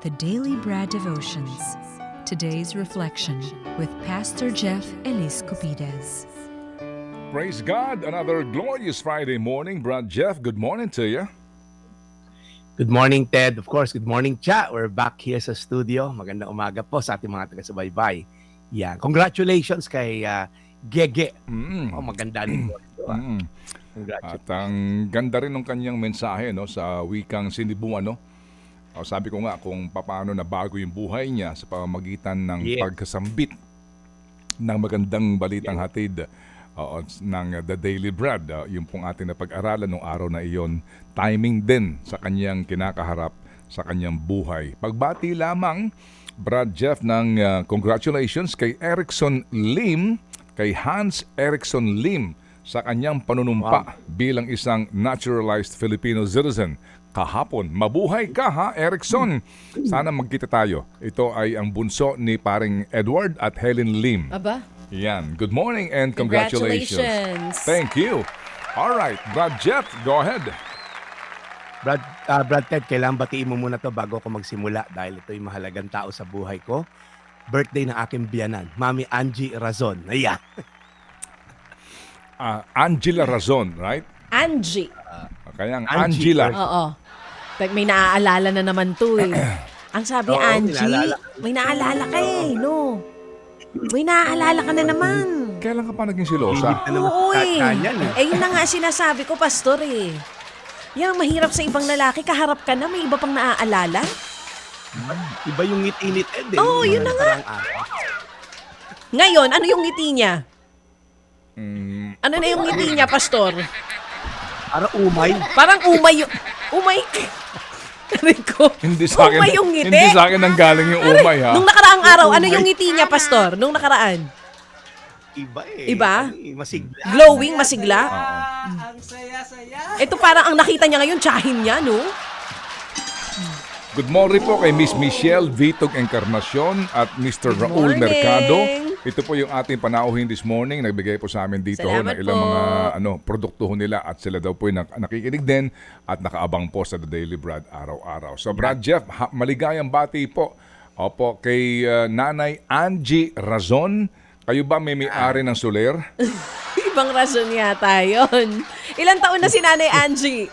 The Daily Bread Devotions. Today's reflection with Pastor Jeff Elise Cupides. Praise God! Another glorious Friday morning. Brad Jeff, good morning to you. Good morning, Ted. Of course, good morning, Cha. We're back here sa studio. Magandang umaga po sa ating mga taga-subaybay. Yan. Congratulations kay ah, Gege. Mm. Oh, maganda din po. Mm. Congratulations. At ang ganda rin ng kanyang mensahe no, sa wikang sinibuan. No? O, sabi ko nga kung paano na bago yung buhay niya sa pamamagitan ng Yeah. pagkasambit ng magandang balitang hatid oo, ng The Daily Bread. Uh, yung pong ating napag-aralan nung araw na iyon. Timing din sa kanyang kinakaharap sa kanyang buhay. Pagbati lamang, Brad Jeff, ng uh, congratulations kay Erickson Lim, kay Hans Erickson Lim sa kanyang panunumpa bilang isang naturalized Filipino citizen. Kahapon, mabuhay ka ha, Erickson. Sana magkita tayo. Ito ay ang bunso ni paring Edward at Helen Lim. Aba, Yan. Good morning and congratulations. Congratulations. Thank you. All right, Brad Jeff, go ahead. Brad, ah, Brad Ted, kailangan batiin mo muna to bago ako magsimula dahil ito yung mahalagang tao sa buhay ko. Birthday ng aking biyanan, Mami Angie Razon. Ayan. Ah, Angela Razon, right? Angie. Kaya ang Angie Angela. Oo. Like, may naaalala na naman to eh. Ang sabi, Oo, Angie, naalala. may naalala ka eh, no? May naaalala ka na naman. Kailan ka pa naging silosa? Ano naman Oo eh. kanyan, eh. Eh, yun na nga sinasabi ko, pastor eh. Yan ang mahirap sa ibang lalaki, kaharap ka na, may iba pang naaalala. Iba yung ngiti ni Ted. Eh, Oo, yun na nga. araw. Ngayon, ano yung ngiti niya? Mm, Ano na yung ngiti niya, pastor? Para umay. Parang umay yung... Umay... Aray ko. hindi sa akin. Umay yung ngiti. Hindi sa akin ang galing yung umay ha. Nung nakaraang araw, ano yung ngiti niya, pastor? Nung nakaraan? Iba eh. Iba? Eh, Masigla. Glowing, masigla? Ang saya-saya. Ito parang ang nakita niya ngayon, tsahin niya, no? Good morning po kay Miss Michelle Vitog Encarnacion at Mr. Raul morning. Mercado. Ito po yung ating panauhin this morning. Nagbigay po sa amin dito ho Salamat ng ilang po. mga ano, produkto ho nila at sila daw po yung nak- nakikinig din at nakaabang po sa The Daily Brad araw-araw. So Brad Jeff, ha- maligayang bati po. Opo, kay uh, Nanay Angie Razon. Kayo ba may may-ari ng Soler? Ibang rason yata yun. Ilang taon na si Nanay Angie?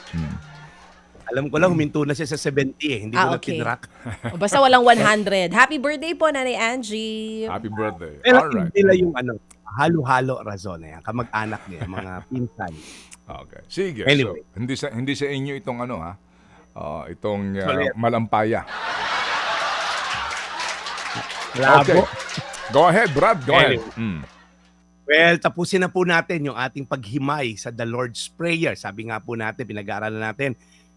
Alam ko lang, huminto na siya sa 70 eh. Hindi Ah, ko na okay. tinrack. O, basta walang 100. Happy birthday po, Nanay Angie. Happy birthday. Pero Alright. hindi nila yung ano, halo-halo razon eh. Kamag-anak niya, mga pinsan. Okay. Sige. Anyway. So, hindi sa hindi sa inyo itong ano ha. Ah, itong uh, Soler. malampaya. Labo. Okay. Go ahead, Brad. Go ahead. Anyway. Mm. Well, tapusin na po natin yung ating paghimay sa the Lord's Prayer. Sabi nga po natin, pinag-aaralan natin,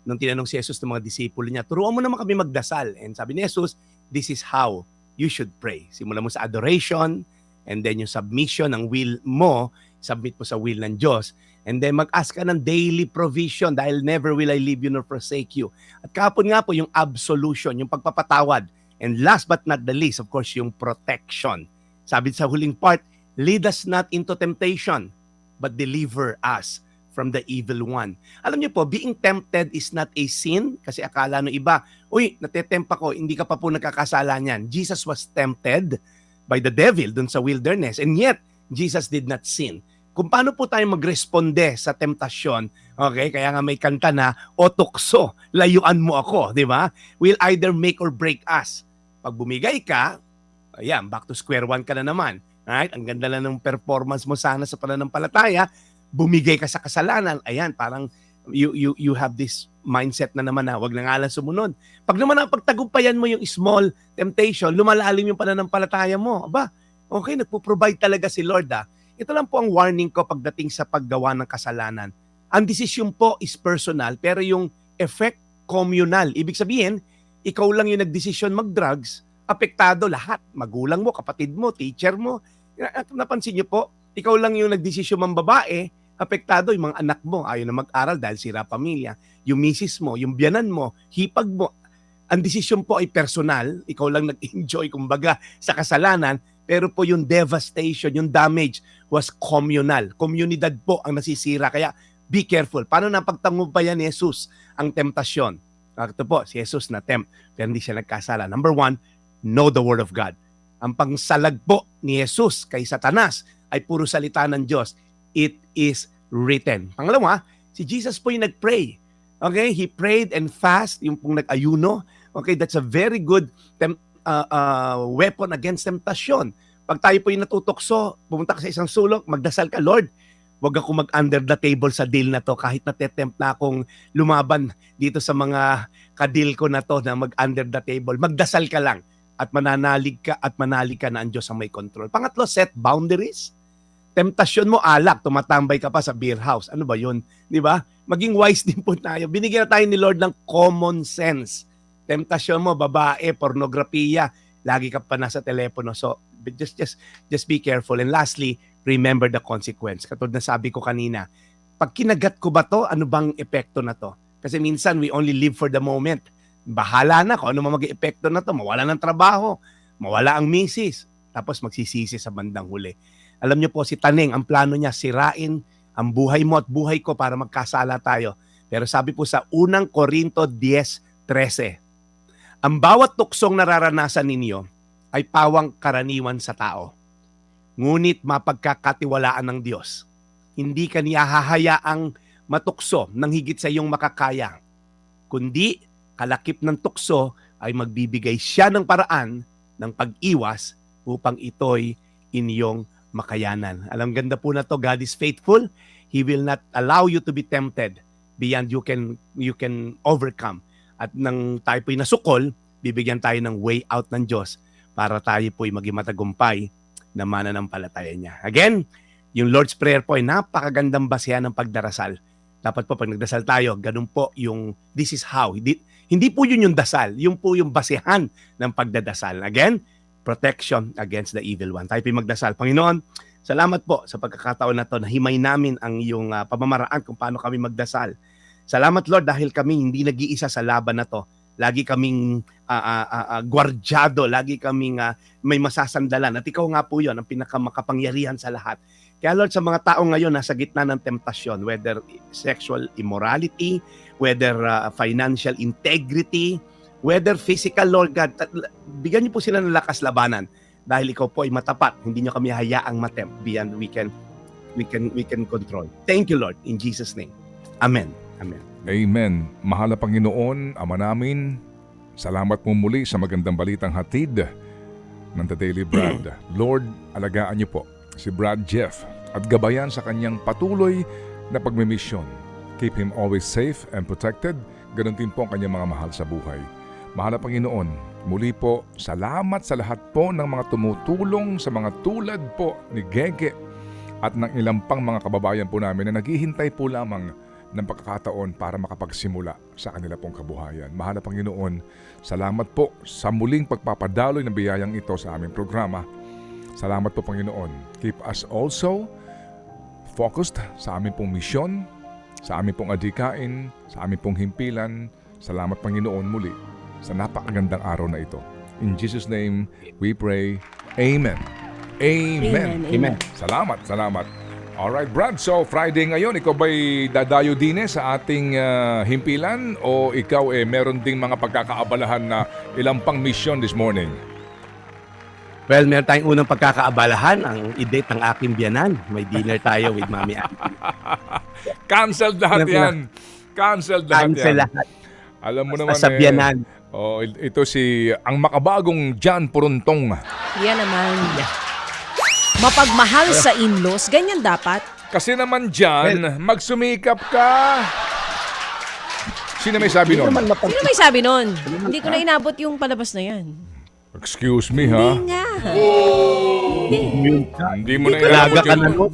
nung tinanong si Jesus ng mga disipulo niya, turuan mo naman kami magdasal. And sabi ni Jesus, this is how you should pray. Simulan mo sa adoration, and then yung submission ng will mo, submit mo sa will ng Diyos. And then mag-ask ka ng daily provision dahil never will I leave you nor forsake you. At kapon nga po yung absolution, yung pagpapatawad. And last but not the least, of course, yung protection. Sabi sa huling part, lead us not into temptation, but deliver us from the evil one. Alam niyo po, being tempted is not a sin kasi akala ng iba, uy, natetempt ako, hindi ka pa po nagkakasala niyan. Jesus was tempted by the devil dun sa wilderness and yet Jesus did not sin. Kung paano po tayo magresponde sa temptasyon, okay, kaya nga may kanta na, o tukso, layuan mo ako, di ba? Will either make or break us. Pag bumigay ka, ayan, back to square one ka na naman. Right? Ang ganda lang ng performance mo sana sa pananampalataya, bumigay ka sa kasalanan, ayan, parang you you you have this mindset na naman na wag na nga lang sumunod. Pag naman ang pagtagumpayan mo yung small temptation, lumalalim yung pananampalataya mo. Aba, okay, nagpo-provide talaga si Lord ah. Ito lang po ang warning ko pagdating sa paggawa ng kasalanan. Ang desisyon po is personal, pero yung effect communal. Ibig sabihin, ikaw lang yung nagdesisyon mag-drugs, apektado lahat. Magulang mo, kapatid mo, teacher mo. Na- Napansin niyo po, ikaw lang yung nagdesisyon mang babae, apektado yung mga anak mo, ayaw na mag-aral dahil sira pamilya. Yung misis mo, yung biyanan mo, hipag mo. Ang desisyon po ay personal, ikaw lang nag-enjoy kumbaga sa kasalanan, pero po yung devastation, yung damage was communal. Komunidad po ang nasisira. Kaya be careful. Paano napagtangumpayan ni Jesus ang temptasyon? Ah, Ito po, si Jesus na tempt, pero hindi siya nagkasala. Number one, know the Word of God. Ang pangsalag po ni Jesus kay Satanas ay puro salita ng Diyos. It is written. Pangalawa, si Jesus po yung nag-pray. Okay? He prayed and fast, yung pong nag-ayuno. Okay, that's a very good tem- uh, uh, weapon against temptation. Pag tayo po yung natutokso, pumunta ka sa isang sulok, magdasal ka, Lord, wag ako mag-under the table sa deal na to kahit natetempt na akong lumaban dito sa mga kadil ko na to na mag-under the table. Magdasal ka lang at mananalig ka at manalig ka na ang Diyos ang may control. Pangatlo, set boundaries. Temptasyon mo alak, tumatambay ka pa sa beer house. Ano ba yun? Di ba? Maging wise din po tayo. Binigyan tayo ni Lord ng common sense. Temptasyon mo, babae, pornografiya, lagi ka pa nasa telepono. So, just, just, just be careful. And lastly, remember the consequence. Katulad na sabi ko kanina, pag kinagat ko ba to, ano bang epekto na to? Kasi minsan, we only live for the moment. Bahala na kung ano man maging epekto na to. Mawala ng trabaho, mawala ang misis, tapos magsisisi sa bandang huli. Alam niyo po, si Taneng, ang plano niya, sirain ang buhay mo at buhay ko para magkasala tayo. Pero sabi po sa unang Korinto 10.13, ang bawat tuksong nararanasan ninyo ay pawang karaniwan sa tao. Ngunit mapagkakatiwalaan ng Diyos. Hindi ka niya hahayaang matukso ng higit sa iyong makakaya. Kundi kalakip ng tukso ay magbibigay siya ng paraan ng pag-iwas upang ito'y inyong makayanan. Alam ganda po na to, God is faithful. He will not allow you to be tempted beyond you can you can overcome. At nang tayo po'y nasukol, bibigyan tayo ng way out ng Diyos para tayo po'y maging matagumpay na mananampalataya niya. Again, yung Lord's Prayer po ay napakagandang basehan ng pagdarasal. Dapat po pag nagdasal tayo, ganun po yung this is how. Hindi, hindi po yun yung dasal, yung po yung basehan ng pagdadasal. Again, protection against the evil one. Tayo magdasal. Panginoon, salamat po sa pagkakataon na to na himay namin ang iyong ah, pamamaraan kung paano kami magdasal. Salamat Lord dahil kami hindi nag-iisa sa laban na to. Lagi kaming ah, ah, ah, ah, gwardyado, lagi kaming ah, may masasandalan. At ikaw nga po yon ang pinakamakapangyarihan sa lahat. Kaya Lord, sa mga tao ngayon nasa gitna ng temptasyon, whether sexual immorality, whether ah, financial integrity, whether physical, Lord God, bigyan niyo po sila ng lakas labanan dahil ikaw po ay matapat. Hindi niyo kami hayaang matempt beyond we can we can we can control. Thank you Lord in Jesus name. Amen. Amen. Amen. Mahal na Panginoon, Ama namin, salamat mo muli sa magandang balitang hatid ng The Daily Brad. Lord, alagaan niyo po si Brad Jeff at gabayan sa kanyang patuloy na pagmimisyon. Keep him always safe and protected. Ganon din po ang kanyang mga mahal sa buhay. Mahal na Panginoon, muli po, salamat sa lahat po ng mga tumutulong sa mga tulad po ni Gege at ng ilang pang mga kababayan po namin na naghihintay po lamang ng pagkakataon para makapagsimula sa kanila pong kabuhayan. Mahal na Panginoon, salamat po sa muling pagpapadaloy ng biyayang ito sa aming programa. Salamat po Panginoon. Keep us also focused sa aming pong misyon, sa aming pong adhikain, sa aming pong himpilan. Salamat Panginoon muli sa napakagandang araw na ito. In Jesus' name, we pray. Amen. Amen. Amen. Amen. Salamat, salamat. Alright, Brad. So, Friday ngayon, ikaw ba'y dadayo din eh sa ating ah, himpilan o ikaw eh meron ding mga pagkakaabalahan na ilang pang mission this morning? Well, meron tayong unang pagkakaabalahan, ang i-date ng aking biyanan. May dinner tayo with Mami Ann. Cancelled lahat yan. Cancelled lahat Cancel yan. lahat. Alam mo naman Basta sa eh. biyanan. Oh, ito si ang makabagong John Puruntong. Yan naman. Mapagmahal sa in-laws, ganyan dapat. Kasi naman John, magsumikap ka. Sino may sabi Hindi nun? naman mapag- Sino may sabi nun? Hindi ko na inabot yung palabas na yan. Excuse me ha. Hindi nga. Hindi mo na Alaga inabot ka na yun. nun.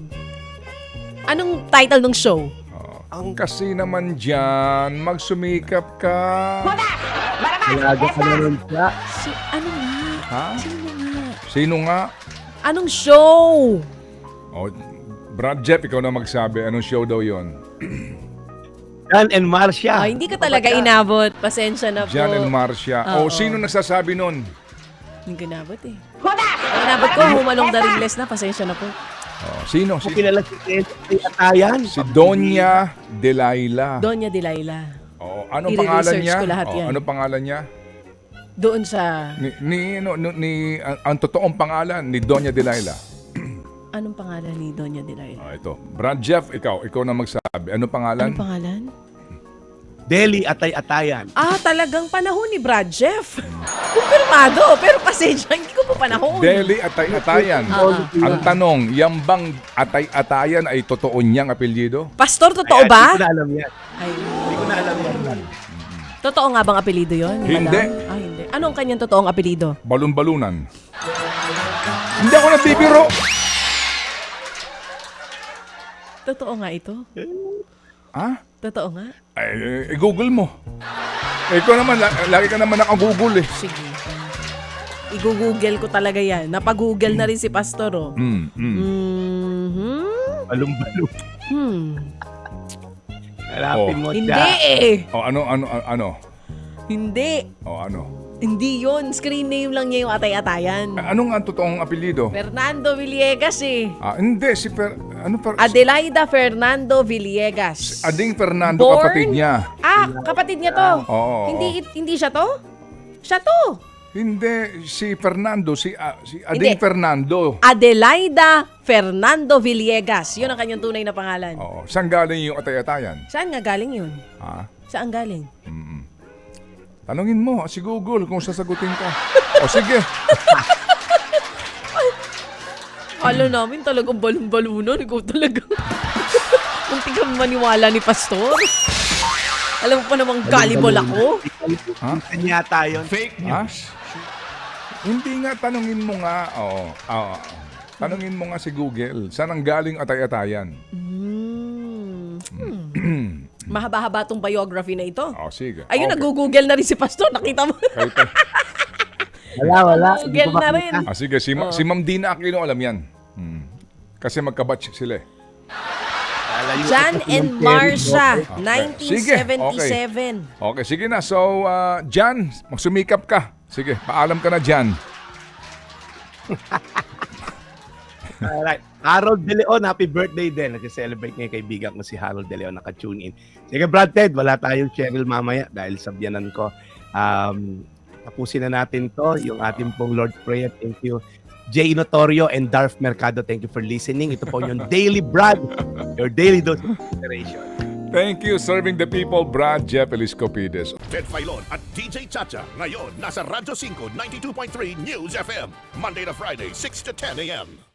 Anong title ng show? Ang kasi naman dyan, magsumikap ka. Alaga ka na nun siya. Si, ano nga? Ha? Sino nga? Sino nga? Anong show? Oh, Brad Jeff, ikaw na magsabi. Anong show daw yon? John and Marcia. Ay, hindi ko talaga inabot. Pasensya na po. John and Marcia. Oo. Oh, sino nagsasabi nun? Hindi ko inabot eh. Ang inabot ko, humalong the ringless na. Pasensya na po. Oh, sino? Kung Si, kilala si si Atayan. si Donya Delilah. Donya Delilah. Anong I-research pangalan niya? ko lahat Oo, yan. anong pangalan niya? Doon sa... Ni, ni, no, no, ni ang, ang totoong pangalan ni Doña Delilah. Anong pangalan ni Doña Delilah? Oh, ito. Brad Jeff, ikaw, ikaw na magsabi. Anong pangalan? Anong pangalan? Deli Atay-Atayan. Ah, talagang panahon ni Brad Jeff. Kumpirmado, pero pasensya, hindi ko pa panahon. Deli Atay-Atayan. Ah. Ang tanong, yang bang Atay-Atayan ay totoo niyang apelyido? Pastor, totoo Ayan, ba? Hindi ko na alam yan. Ay, Hindi ko na alam yan. totoo nga bang apelido yon? Hindi. Ah, hindi. Anong kanyang totoong apelido? Balon-balunan. Hindi ako nagbibiro. Totoo nga ito? Ha? Totoo nga? Ay, eh, i-google mo. Eh, ikaw naman, la- lagi ka naman naka-google eh. Sige. I-google ko talaga yan. Napag-google na rin si Pastor, oh. Mm, mm. Mhm. Balong-balong. Hmm. Hanapin Oh. mo Hindi siya. eh. O, ano, ano, ano, ano? Hindi. O, ano? Hindi yon Screen name lang niya yung atay-atayan. A- Anong ang totoong apelyido? Fernando Villegas eh. Ah, hindi, si Per... Ano per... Adelaida Fernando Villegas. Ading Fernando, Born- kapatid niya. Ah, kapatid niya to. Oo, hindi hindi siya to? Siya to. Hindi, si Fernando, si, ah, si Ading Hindi. Fernando. Adelaida Fernando Villegas. Yun ang kanyang tunay na pangalan. Oo. Saan galing yung atay-atayan? Saan nga galing yun? Ha? Saan galing? Mm-mm. Tanungin mo si Google kung sasagutin ka. o sige. Kala namin talagang balon-balunan. Ikaw talaga. Munti kang maniwala ni Pastor. Alam mo pa namang gullible ako. Ha? Minsan yata yun. Fake news. Hindi nga, tanungin mo nga. Oo. Oo. Tanungin mo nga si Google. Saan ang galing atay-atayan? Hmm. Hmm. Mahaba-haba tong biography na ito. O sige. Ayun, Okay. nag-google na rin si Pastor. Nakita mo? Wala, wala. Google na rin. Ah, sige, si, Ma- si Ma'am Dina Aquino alam yan. Kasi magkabatch sila eh. Sa and Cherry Marcia, Blossom. Sige, 1977. Okay, sige na. So, uh, Jan, magsumikap ka. Sige, paalam ka na, Jan. Alright. Harold De Leon, happy birthday din. Nag-celebrate ngayon kaibigan ko si Harold De Leon, naka-tune in. Sige, Brad Ted, wala tayong Cheryl mamaya dahil sabyanan ko. Um, tapusin na natin to, yung ating pong Lord's Prayer. Thank you. Jay Notorio and Darth Mercado, thank you for listening. Ito po yung Daily Brad, your daily dose of inspiration. Thank you, serving the people, Brad Jeff Eliscopides. Ted Filon at DJ Chacha. Ngayon, nasa Radyo 5, 92.3 News FM. Monday to Friday, 6 to 10 a.m.